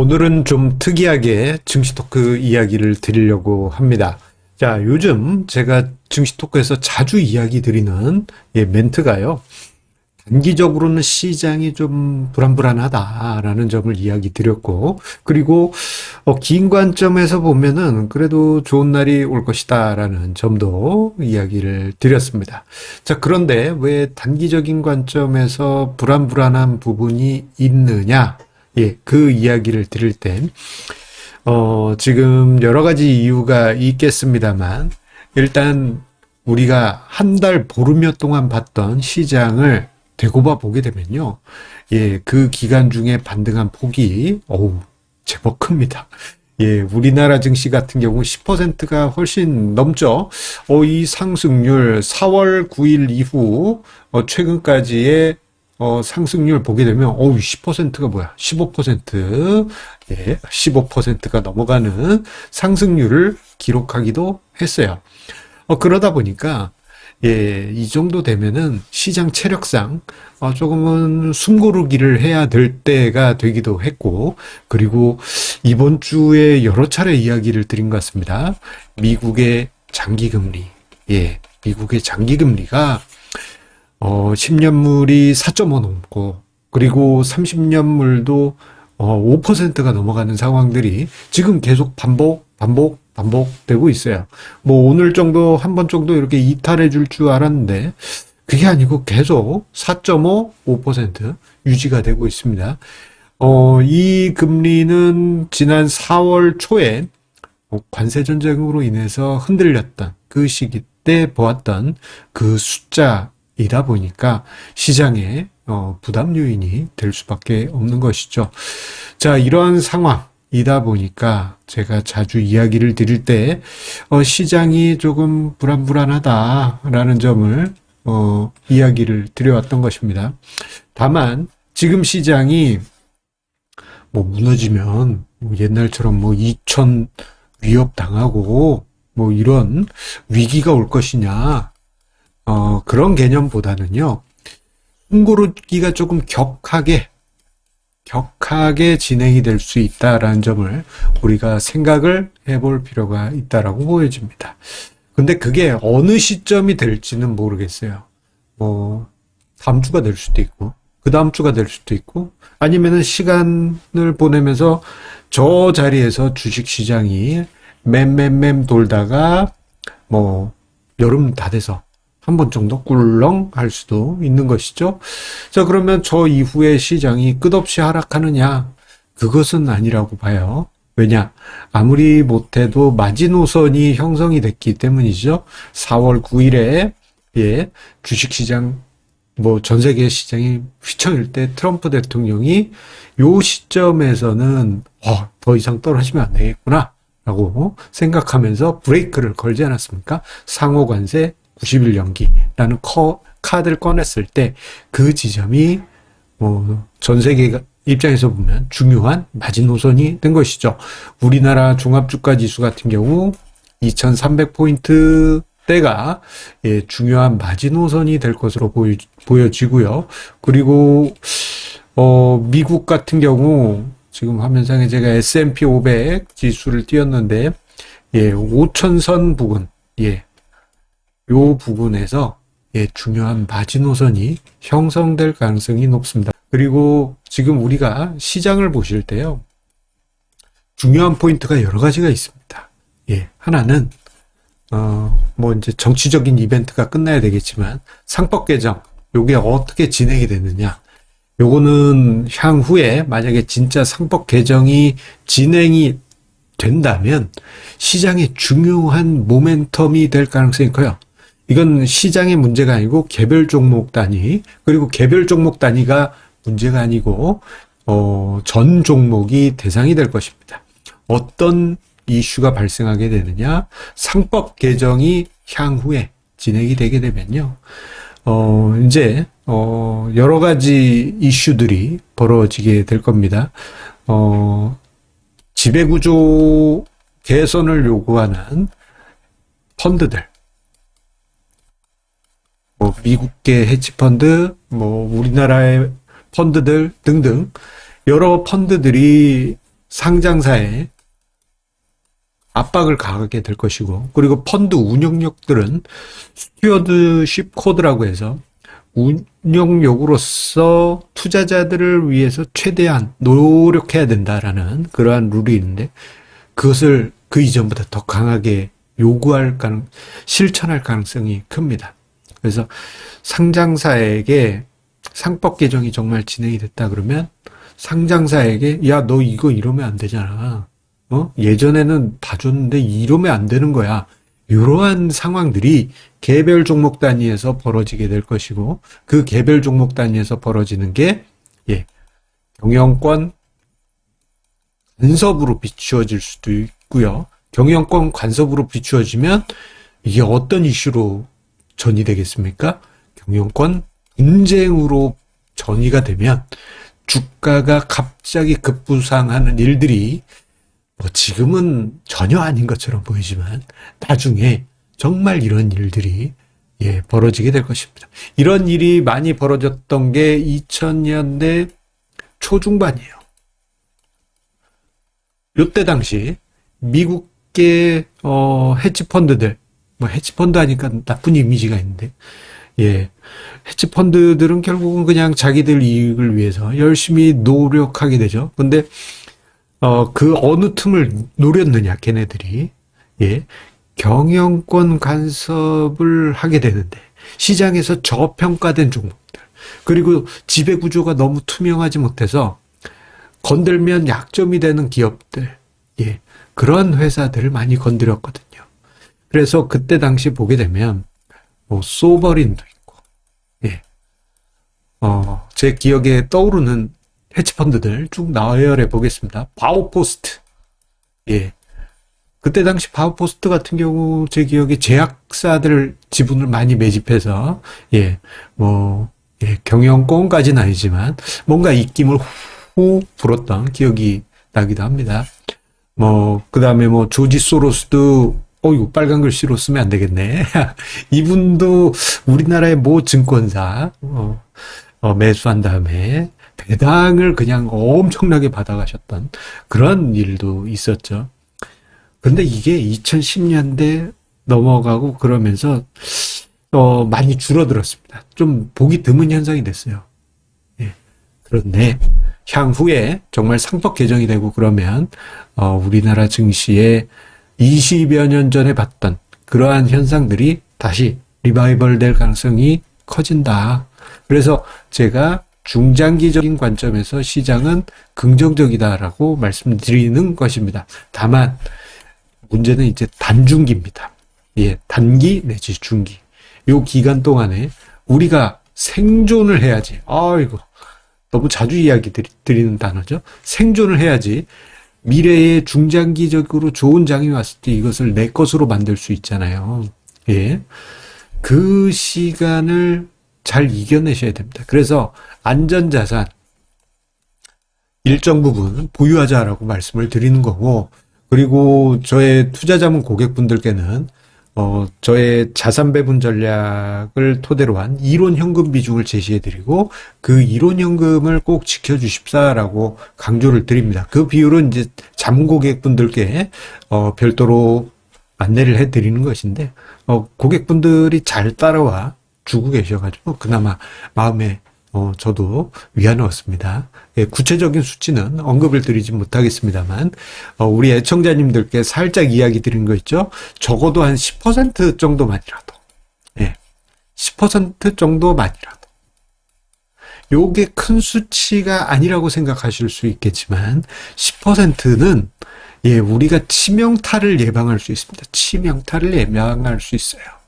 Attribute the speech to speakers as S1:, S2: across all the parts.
S1: 오늘은 좀 특이하게 증시 토크 이야기를 드리려고 합니다. 자, 요즘 제가 증시 토크에서 자주 이야기 드리는 예, 멘트가요. 단기적으로는 시장이 좀 불안불안하다라는 점을 이야기 드렸고, 그리고 어, 긴 관점에서 보면은 그래도 좋은 날이 올 것이다라는 점도 이야기를 드렸습니다. 자, 그런데 왜 단기적인 관점에서 불안불안한 부분이 있느냐? 예, 그 이야기를 드릴 땐, 어, 지금 여러 가지 이유가 있겠습니다만, 일단 우리가 한 달 보름여 동안 봤던 시장을 되고봐 보게 되면요. 예, 그 기간 중에 반등한 폭이, 어우, 제법 큽니다. 예, 우리나라 증시 같은 경우 10%가 훨씬 넘죠. 어, 이 상승률 4월 9일 이후 어, 최근까지의 어, 상승률 보게 되면, 어우, 10%가 뭐야? 15%, 예, 15%가 넘어가는 상승률을 기록하기도 했어요. 어, 그러다 보니까, 예, 이 정도 되면은 시장 체력상, 어, 조금은 숨고르기를 해야 될 때가 되기도 했고, 그리고 이번 주에 여러 차례 이야기를 드린 것 같습니다. 미국의 장기금리, 예, 미국의 장기금리가 어, 10년물이 4.5 넘고, 그리고 30년물도 어, 5%가 넘어가는 상황들이 지금 계속 반복, 반복, 반복되고 있어요. 뭐 오늘 정도, 한 번 정도 이렇게 이탈해 줄 줄 알았는데, 그게 아니고 계속 4.5, 5% 유지가 되고 있습니다. 어, 이 금리는 지난 4월 초에 뭐 관세 전쟁으로 인해서 흔들렸던 그 시기 때 보았던 그 숫자 이다 보니까 시장에 어, 부담 요인이 될 수밖에 없는 것이죠. 자, 이러한 상황이다 보니까 제가 자주 이야기를 드릴 때 어, 시장이 조금 불안불안하다라는 점을 어, 이야기를 드려왔던 것입니다. 다만 지금 시장이 뭐 무너지면 뭐 옛날처럼 뭐 2천 위협 당하고 뭐 이런 위기가 올 것이냐 어, 그런 개념보다는요, 숨고르기가 조금 격하게, 격하게 진행이 될 수 있다라는 점을 우리가 생각을 해볼 필요가 있다라고 보여집니다. 근데 그게 어느 시점이 될지는 모르겠어요. 뭐, 다음 주가 될 수도 있고, 그 다음 주가 될 수도 있고, 아니면은 시간을 보내면서 저 자리에서 주식 시장이 맴맴맴 돌다가, 뭐, 여름 다 돼서 한 번 정도 꿀렁 할 수도 있는 것이죠. 자, 그러면 저 이후에 시장이 끝없이 하락하느냐? 그것은 아니라고 봐요. 왜냐? 아무리 못해도 마지노선이 형성이 됐기 때문이죠. 4월 9일에, 예, 주식시장, 뭐, 전 세계 시장이 휘청일 때 트럼프 대통령이 요 시점에서는, 어, 더 이상 떨어지면 안 되겠구나. 라고 생각하면서 브레이크를 걸지 않았습니까? 상호 관세 90일 연기라는 커, 카드를 꺼냈을 때 그 지점이 뭐 전 세계 입장에서 보면 중요한 마지노선이 된 것이죠. 우리나라 종합주가 지수 같은 경우 2300포인트 때가 예, 중요한 마지노선이 될 것으로 보여, 보여지고요. 그리고 어, 미국 같은 경우 지금 화면상에 제가 S&P 500 지수를 띄웠는데 예, 5천선 부근 예, 요 부분에서 예, 중요한 마지노선이 형성될 가능성이 높습니다. 그리고 지금 우리가 시장을 보실 때요. 중요한 포인트가 여러 가지가 있습니다. 예, 하나는 어, 뭐 이제 정치적인 이벤트가 끝나야 되겠지만 상법 개정 요게 어떻게 진행이 되느냐. 요거는 향후에 만약에 진짜 상법 개정이 진행이 된다면 시장의 중요한 모멘텀이 될 가능성이 커요. 이건 시장의 문제가 아니고 개별 종목 단위 그리고 개별 종목 단위가 문제가 아니고 어, 전 종목이 대상이 될 것입니다. 어떤 이슈가 발생하게 되느냐? 상법 개정이 향후에 진행이 되게 되면요. 어, 이제, 어, 여러 가지 이슈들이 벌어지게 될 겁니다. 어, 지배구조 개선을 요구하는 펀드들, 뭐 미국계 헤지펀드, 뭐 우리나라의 펀드들 등등 여러 펀드들이 상장사에 압박을 가하게 될 것이고, 그리고 펀드 운영력들은 스튜어드십 코드라고 해서 운영력으로서 투자자들을 위해서 최대한 노력해야 된다라는 그러한 룰이 있는데, 그것을 그 이전보다 더 강하게 요구할 가능, 실천할 가능성이 큽니다. 그래서 상장사에게 상법 개정이 정말 진행이 됐다 그러면 상장사에게 야, 너 이거 이러면 안 되잖아. 어? 예전에는 다 줬는데 이러면 안 되는 거야. 이러한 상황들이 개별 종목 단위에서 벌어지게 될 것이고 그 개별 종목 단위에서 벌어지는 게 예, 경영권 간섭으로 비추어질 수도 있고요. 경영권 간섭으로 비추어지면 이게 어떤 이슈로 전이 되겠습니까? 경영권 분쟁으로 전이가 되면 주가가 갑자기 급부상하는 일들이 뭐 지금은 전혀 아닌 것처럼 보이지만 나중에 정말 이런 일들이 예, 벌어지게 될 것입니다. 이런 일이 많이 벌어졌던 게 2000년대 초중반이에요. 요때 당시 미국계 어 헤지 펀드들 뭐 헤지 펀드 하니까 나쁜 이미지가 있는데 예. 헤지 펀드들은 결국은 그냥 자기들 이익을 위해서 열심히 노력하게 되죠. 근데 어, 그 어느 틈을 노렸느냐, 걔네들이. 예. 경영권 간섭을 하게 되는데, 시장에서 저평가된 종목들, 그리고 지배 구조가 너무 투명하지 못해서 건들면 약점이 되는 기업들, 예. 그런 회사들을 많이 건드렸거든요. 그래서 그때 당시 보게 되면, 뭐, 소버린도 있고, 예. 어, 제 기억에 떠오르는 헤지펀드들 쭉 나열해 보겠습니다. 바오포스트. 예. 그때 당시 바오포스트 같은 경우 제 기억에 제약사들 지분을 많이 매집해서 예, 뭐 예, 경영권까지는 아니지만 뭔가 입김을 후 불었던 기억이 나기도 합니다. 뭐 그다음에 뭐 조지 소로스도 어이구 빨간 글씨로 쓰면 안 되겠네. 이분도 우리나라의 모 증권사 어, 어, 매수한 다음에 배당을 그냥 엄청나게 받아가셨던 그런 일도 있었죠. 근데 이게 2010년대 넘어가고 그러면서 어, 많이 줄어들었습니다. 좀 보기 드문 현상이 됐어요. 예. 그런데 향후에 정말 상법 개정이 되고 그러면 어, 우리나라 증시에 20여 년 전에 봤던 그러한 현상들이 다시 리바이벌 될 가능성이 커진다. 그래서 제가 중장기적인 관점에서 시장은 긍정적이다라고 말씀드리는 것입니다. 다만 문제는 이제 단중기입니다. 예, 단기 내지 중기. 요 기간 동안에 우리가 생존을 해야지. 아이고. 너무 자주 이야기 드리는 단어죠. 생존을 해야지. 미래에 중장기적으로 좋은 장이 왔을 때 이것을 내 것으로 만들 수 있잖아요. 예. 그 시간을 잘 이겨내셔야 됩니다. 그래서 안전자산 일정 부분 보유하자라고 말씀을 드리는 거고, 그리고 저의 투자자문 고객분들께는 어, 저의 자산 배분 전략을 토대로 한 이론 현금 비중을 제시해 드리고 그 이론 현금을 꼭 지켜 주십사라고 강조를 드립니다. 그 비율은 이제 자문 고객분들께 어, 별도로 안내를 해 드리는 것인데 어, 고객분들이 잘 따라와 주고 계셔 가지고 그나마 마음에 어, 저도 위안을 얻습니다. 예, 구체적인 수치는 언급을 드리지 못하겠습니다만, 어, 우리 애청자님들께 살짝 이야기 드린 거 있죠? 적어도 한 10% 정도만이라도, 예, 10% 정도만이라도. 요게 큰 수치가 아니라고 생각하실 수 있겠지만, 10%는 예, 우리가 치명타를 예방할 수 있습니다. 치명타를 예방할 수 있어요.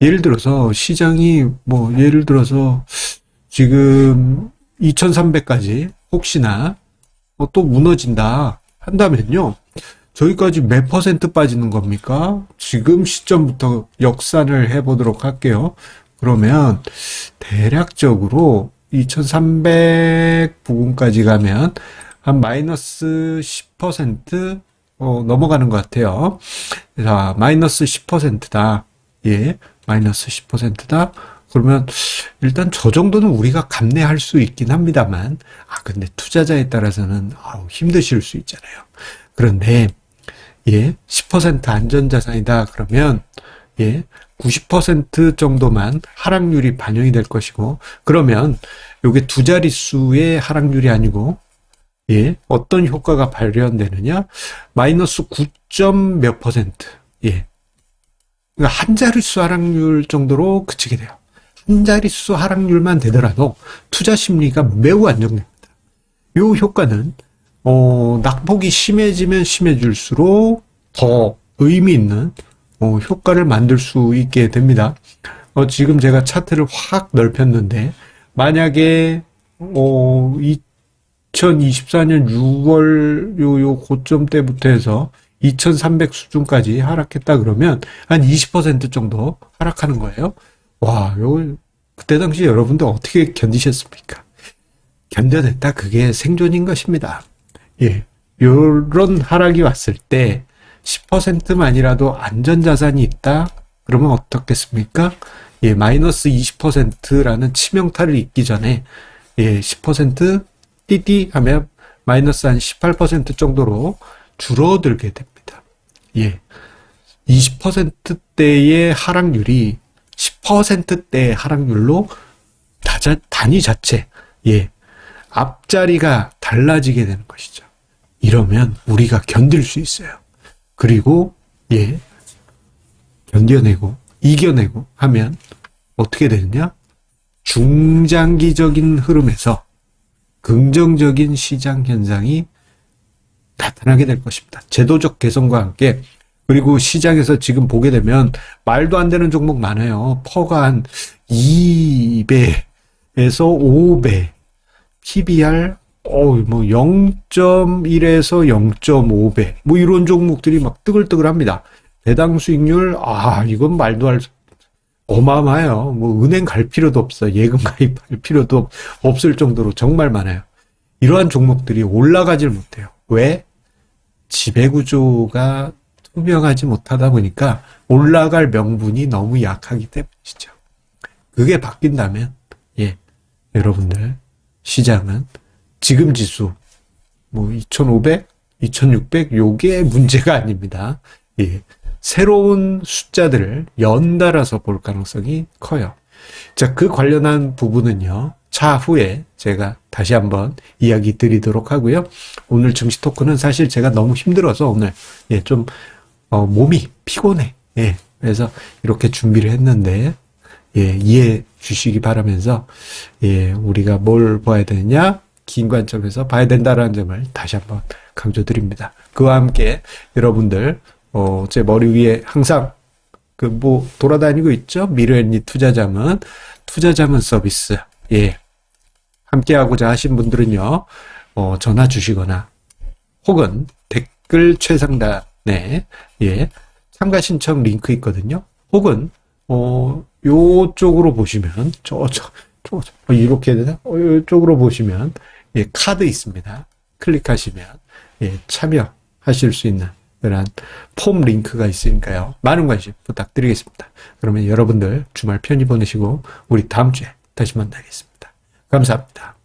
S1: 예를 들어서 시장이 뭐 예를 들어서 지금 2300까지 혹시나 뭐또 무너진다 한다면요. 저기까지 몇 퍼센트 빠지는 겁니까? 지금 시점부터 역산을 해보도록 할게요. 그러면 대략적으로 2300 부근까지 가면 한 마이너스 10% 어, 넘어가는 것 같아요. 자, 마이너스 10%다. 예. 마이너스 10%다. 그러면 일단 저 정도는 우리가 감내할 수 있긴 합니다만, 아, 근데 투자자에 따라서는 아우, 힘드실 수 있잖아요. 그런데, 예, 10% 안전자산이다. 그러면, 예, 90% 정도만 하락률이 반영이 될 것이고, 그러면 요게 두 자릿수의 하락률이 아니고, 예, 어떤 효과가 발현되느냐? 마이너스 9점 몇 퍼센트. 예. 그러니까 한 자릿수 하락률 정도로 그치게 돼요. 한 자릿수 하락률만 되더라도 투자 심리가 매우 안정됩니다. 이 효과는 어, 낙폭이 심해지면 심해질수록 더 의미 있는 어, 효과를 만들 수 있게 됩니다. 어, 지금 제가 차트를 확 넓혔는데 만약에 어, 2024년 6월 요, 요 고점 때부터 해서 2300 수준까지 하락했다 그러면 한 20% 정도 하락하는 거예요. 와, 요 그때 당시 여러분들 어떻게 견디셨습니까? 견뎌냈다 그게 생존인 것입니다. 예. 요런 하락이 왔을 때 10%만이라도 안전자산이 있다? 그러면 어떻겠습니까? 예, 마이너스 20%라는 치명타를 입기 전에 예, 10% 띠띠 하면 마이너스 한 18% 정도로 줄어들게 됩니다. 예. 20%대의 하락률이 10%대의 하락률로 다자, 단위 자체, 예. 앞자리가 달라지게 되는 것이죠. 이러면 우리가 견딜 수 있어요. 그리고, 예. 견뎌내고, 이겨내고 하면 어떻게 되느냐? 중장기적인 흐름에서 긍정적인 시장 현상이 나타나게 될 것입니다. 제도적 개선과 함께 그리고 시장에서 지금 보게 되면 말도 안 되는 종목 많아요. 퍼가 한 2배에서 5배, PBR 어뭐 0.1에서 0.5배 뭐 이런 종목들이 막 뜨글뜨글합니다. 배당 수익률 아 이건 말도 할 수- 어마어마해요. 뭐 은행 갈 필요도 없어. 예금 가입할 필요도 없을 정도로 정말 많아요. 이러한 종목들이 올라가질 못해요. 왜? 지배구조가 투명하지 못하다 보니까 올라갈 명분이 너무 약하기 때문이죠. 그게 바뀐다면, 예, 여러분들, 시장은 지금 지수, 뭐, 2500, 2600, 요게 문제가 아닙니다. 예, 새로운 숫자들을 연달아서 볼 가능성이 커요. 자, 그 관련한 부분은요, 차후에 제가 다시 한번 이야기 드리도록 하고요. 오늘 증시 토크는 사실 제가 너무 힘들어서 오늘, 예, 좀, 어, 몸이 피곤해. 예, 그래서 이렇게 준비를 했는데, 예, 이해해 주시기 바라면서, 예, 우리가 뭘 봐야 되느냐? 긴 관점에서 봐야 된다라는 점을 다시 한번 강조드립니다. 그와 함께 여러분들, 어, 제 머리 위에 항상 그 뭐 돌아다니고 있죠? 미래엔리 투자자문, 투자자문 서비스. 예. 함께하고자 하신 분들은요, 어, 전화 주시거나 혹은 댓글 최상단에 예, 참가 신청 링크 있거든요. 혹은 어, 요쪽으로 보시면 저, 저, 저, 저 어, 이렇게 되나? 어, 요쪽으로 보시면 예, 카드 있습니다. 클릭하시면 예, 참여하실 수 있는 그런 폼 링크가 있으니까요. 많은 관심 부탁드리겠습니다. 그러면 여러분들 주말 편히 보내시고 우리 다음 주에 다시 만나겠습니다. 감사합니다.